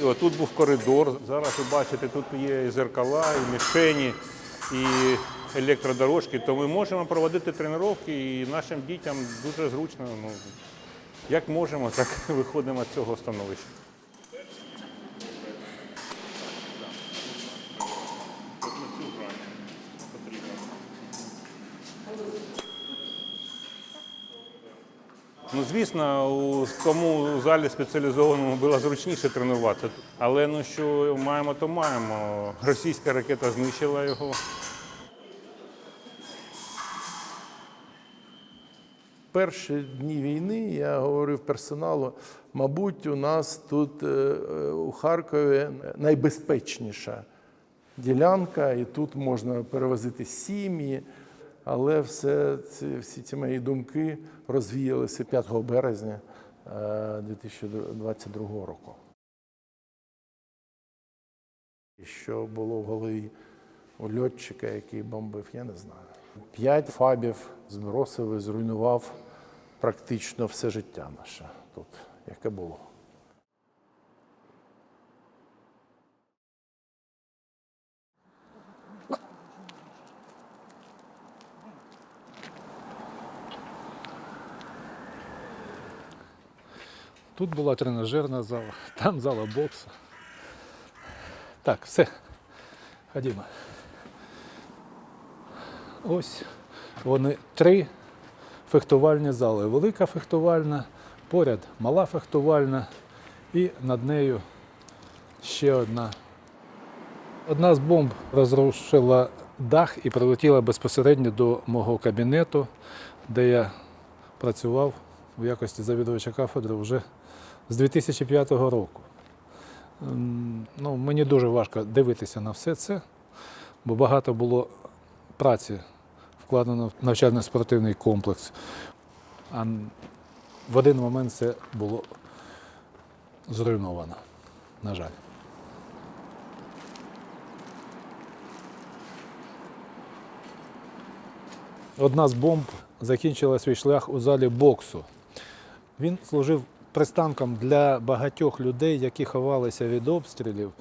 І отут був коридор. Зараз ви бачите, тут є і зеркала, і мішені, і електродорожки. То ми можемо проводити тренування і нашим дітям дуже зручно. Ну, як можемо, так виходимо з цього становища. Ну, звісно, у кому у залі спеціалізованому було зручніше тренуватися. Але ну що маємо, то маємо. Російська ракета знищила його. Перші дні війни я говорив персоналу, мабуть, у нас тут е, е, у Харкові найбезпечніша ділянка, і тут можна перевозити сім'ї. Але все ці, всі ці мої думки розвіялися 5 березня е, 2022 року. І Що було в голові у льотчика, який бомбив, я не знаю. П'ять фабів збросив і зруйнував практично все життя наше тут, яке було. Тут була тренажерна зала, там зала боксу. Так, все. Ходімо. Ось вони три фехтувальні зали. Велика фехтувальна, поряд мала фехтувальна і над нею ще одна. Одна з бомб розрушила дах і прилетіла безпосередньо до мого кабінету, де я працював у якості завідувача кафедри вже з 2005 року. Ем, Ну, мені дуже важко дивитися на все це, бо багато було праці вкладено в навчально-спортивний комплекс. А в один момент це було зруйновано, на жаль. Одна з бомб закінчила свій шлях у залі боксу. Він служив пристанком для багатьох людей, які ховалися від обстрілів.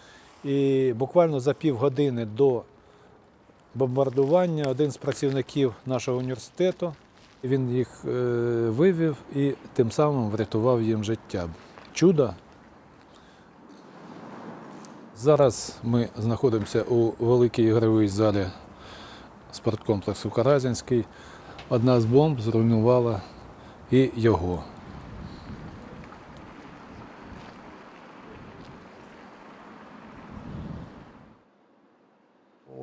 І буквально за півгодини до бомбардування один з працівників нашого університету він їх е, вивів і тим самим врятував їм життя. Чудо. Зараз ми знаходимося у великій ігровій залі спорткомплексу Каразінський. Одна з бомб зруйнувала і його.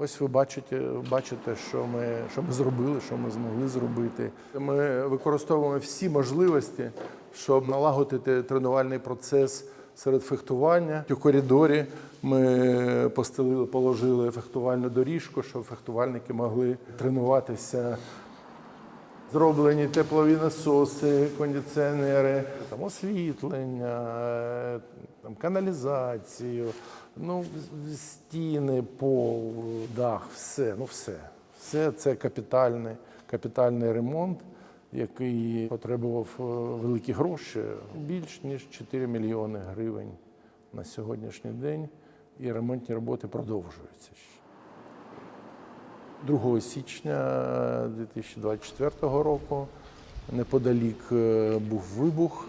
Ось ви бачите, бачите, що ми, що ми зробили, що ми змогли зробити. Ми використовуємо всі можливості, щоб налагодити тренувальний процес серед фехтування. У коридорі ми постелили, положили фехтувальну доріжку, щоб фехтувальники могли тренуватися. Зроблені теплові насоси, кондиціонери, там освітлення, е, там каналізацію, ну, стіни, пол, дах, все, ну все. Все це капітальний, капітальний ремонт, який потребував е, великі гроші, більш ніж 4 мільйони гривень на сьогоднішній день. І ремонтні роботи продовжуються ще. 2 січня 2024 року неподалік е, був вибух,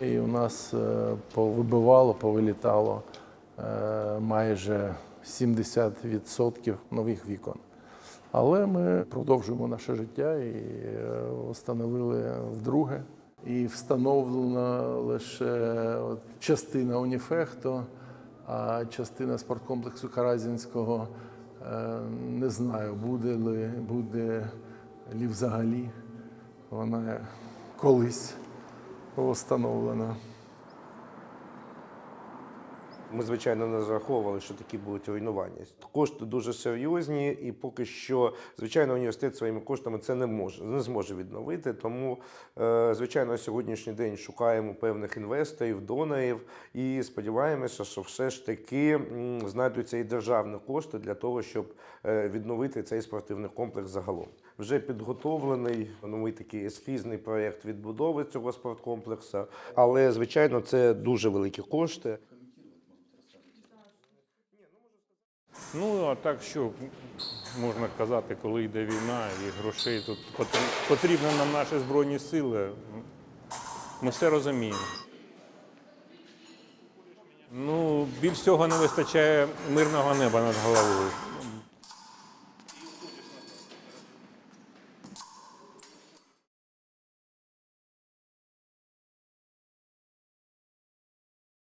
і у нас е, повибивало, повилітало е, майже 70% нових вікон. Але ми продовжуємо наше життя і е, встановили вдруге. І встановлена лише от частина уніфехту, а частина спорткомплексу Каразінського е, не знаю, буде ли буде лі взагалі вона колись встановлена. Ми, звичайно, не зараховували, що такі будуть руйнування. Кошти дуже серйозні, і поки що, звичайно, університет своїми коштами це не може, не зможе відновити. Тому, е, звичайно, сьогоднішній день шукаємо певних інвесторів, донорів і сподіваємося, що все ж таки знайдуться і державні кошти для того, щоб е, відновити цей спортивний комплекс загалом. Вже підготовлений новий такий ескізний проєкт відбудови цього спорткомплексу, але звичайно, це дуже великі кошти. Ну, а так що можна казати, коли йде війна і грошей тут потр- потрібно нам наші Збройні сили. Ми все розуміємо. Ну, більш всього не вистачає мирного неба над головою.